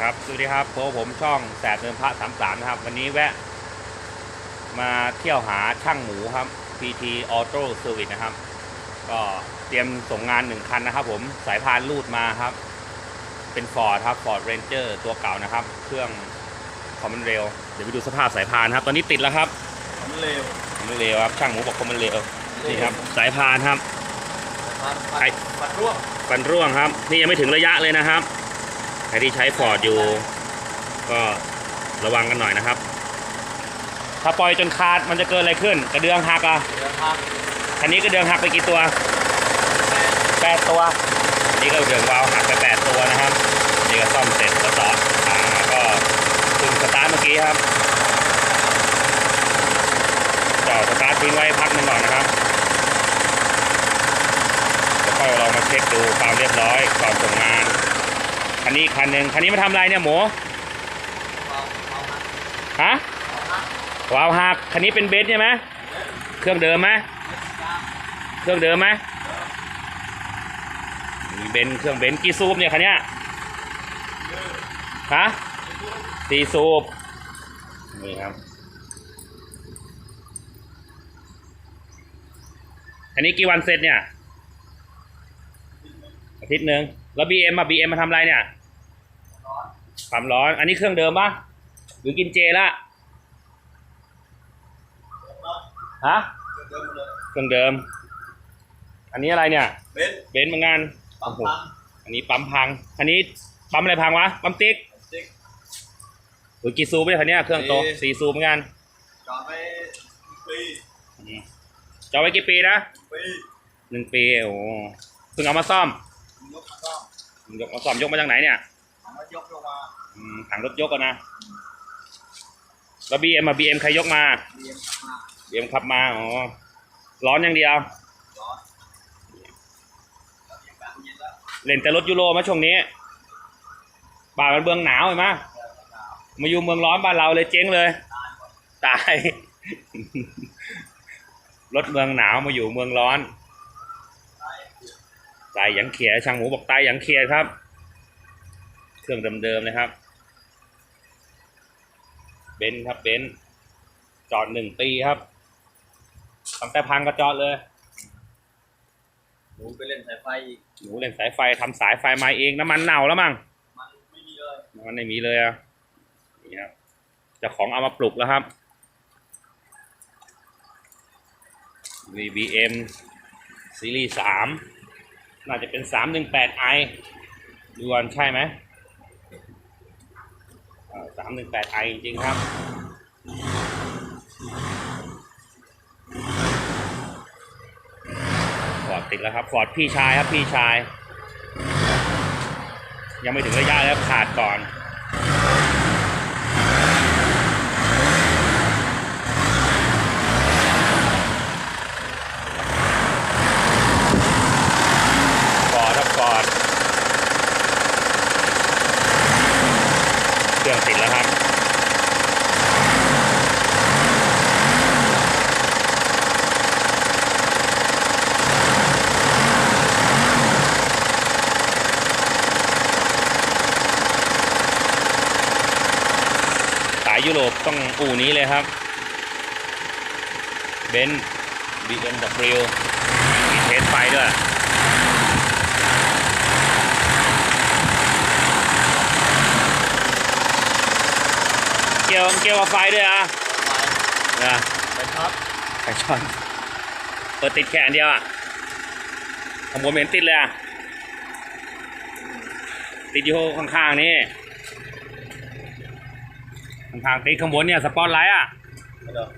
ครับ สวัสดีครับพบกับผมช่องแสบเนินพระสามสามนะครับ วันนี้แวะ มาเที่ยวหาช่างหมูครับ PT Auto Service นะครับ ก็เตรียมส่งงานหนึ่งคันนะครับ ผมสายพานรูดมาครับ เป็น Ford ครับ Ford Ranger ตัวเก่านะครับ เครื่องคอมมอนเร็วเดี๋ยวไปดูสภาพสายพานครับ ตอนนี้ติดแล้วครับมันเร็วคอมมอนเร็วครับช่างหมูบอกคอมมอนเร็วนี่ครับ สายพานครับมันใครมันร่วงฟันร่วงครับ นี่ยังไม่ถึงระยะเลยนะครับ ใครที่ใช้ฟอร์ดอยู่ ก็ระวังกันหน่อยนะครับ ถ้าปล่อยจนขาดมันจะเกิดอะไรขึ้น กระเดืองหักอะเดี๋ยวพักคันนี้กระเดืองหักไปกี่ตัวแปดตัวอันนี้ก็กระเดืองวาล์วหักไปแปดตัวนะครับนี่ก็ซ่อมเสร็จแล้วต่ออ่าก็ถึงสตาร์ทเมื่อกี้ครับจอดสตาร์ททิ้งไว้พักหนึ่งก่อนนะครับแล้วก็เรามาเช็คดูความเรียบร้อยก่อนส่งงานคั นนี้อีกคันหนึ่งคันนี้มาทำอะไรเนี่ยหมูฮะวาวหักคันนี้เป็นเบนซ์ใช่ไหมเครื่องเดิมไหมเครื่องเดิมไหมเบนเครื่องเบนกี่ซูปเนี่ยคันเนี้ยฮะสี่ซูปนี่ครับคันนี้กี่วันเสร็จเนี่ยอาทิตย์หนึ่งแล้วบีเอ็มอะบีเอ็มมาทำอะไรเนี่ย ความร้อน อันนี้เครื่องเดิมปะหรือกินเจละฮะเดิมเลยเครื่องเดิม อันนี้อะไรเนี่ย เบนซ์เบนซ์เหมือนกันปั๊มพังอันนี้ปั๊มพัง อันนี้ปั๊มอะไรพังวะ ปั๊มติ๊กติ๊กหรือกี่ซูปเนี่ยคันเนี้ยเครื่องโตสี่สี่ซูปเหมือนกันจอดไปปีอืมจะเอาไว้กี่ปีนะปีหนึ่งปีโอ้เพิ่งเอามาซ่อมยกมาซ่อมยกมาซ่อมยกมาจากไหนเนี่ยเอามายกลงมาอืม ถังรถยกกันะแล้วบีเอ็มมาบีเอ็มใครยกมาเรียกลับมาบีเอ็มขับมาอ๋อร้อนอย่างเดียวร้อนเรนแล้วเล่นแต่รถยูโรมาช่วงนี้บ้านมันเมืองหนาวเห็นไหมมาอยู่เมืองร้อนบ้านเราเลยเจ๊งเลย ตาย รถเมืองหนาวมาอยู่เมืองร้อนตายยอย่างเขียช่างหมูบอกตายย่างเขียครับ เครื่องเดิมๆเลยครับ เบนซ์ครับเบนซ์จอดหนึ่งปีครับตั้งแต่พังก็จอดเลยหนูไปเล่นสายไฟอีกหนูเล่นสายไฟทำสายไฟมาเองน้ำมันเน่าแล้วมั้งมันไม่มีเลยน้ำมันไม่มีเลยอะนี่ครับเจ้าของเอามาปลุกแล้วครับ VBM ซีรีส์สามน่าจะเป็นสามหนึ่งแปดไอดูก่อนใช่ไหม สามหนึ่งแปดไอจริงครับ ฟอร์ดติดแล้วครับ ฟอร์ดพี่ชายครับพี่ชาย ยังไม่ถึงระยะแล้วขาดก่อน ฟอร์ดครับฟอร์ดเครื่องติดแล้วครับ สายยุโรปต้องอู่นี้เลยครับเบนซ์ BMW มีเทสไฟด้วยเกี่ยวเกี่ยวกับไฟด้วยอะไปนะไปช็อตไฟช็อตเปิดติดแค่อันเดียวอะขางบวนเห็นติดเลยอะติดอยู่ข้างๆนี่ ข้างๆติดข้างบนเนี่ยสปอตไลท์อะเดี๋ยว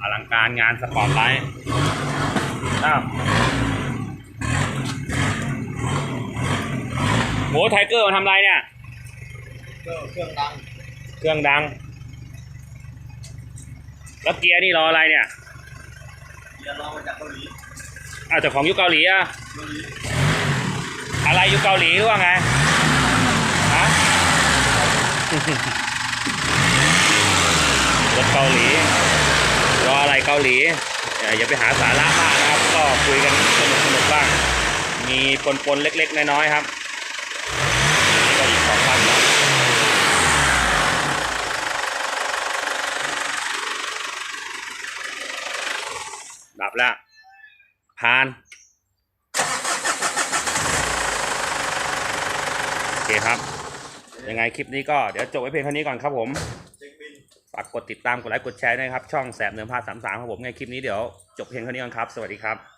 อลังการงานสปอตไลท์อ้าวหมูไทเกอร์มาทำอะไรเนี่ยเครื่องเครื่องดัง เครื่องดัง แล้วเกียร์นี่รออะไรเนี่ยเรียนร้องมาจากเกาหลีอ้าวเจ้าของยุคเกาหลีอะเกาหลีอะไรยุคเกาหลีหรือว่าไง ฮะรถเกาหลี รออะไรเกาหลี อย่าไปหาสาระมากนะครับ ก็คุยกันสนุกสนุกบ้าง มีปนๆเล็ก ๆ น้อยๆครับนี่ก็อีกสองพันครับดับแล้วผ่านโอเคครับ ยังไงคลิปนี้ก็เดี๋ยวจบไว้เพียงเท่านี้ก่อนครับผมฝากกดติดตามกดไลค์กดแชร์ด้วยครับ ช่องแสบเนื้อผ้าสามสามครับผมไงคลิปนี้เดี๋ยวจบเพียงเท่านี้ก่อนครับ สวัสดีครับ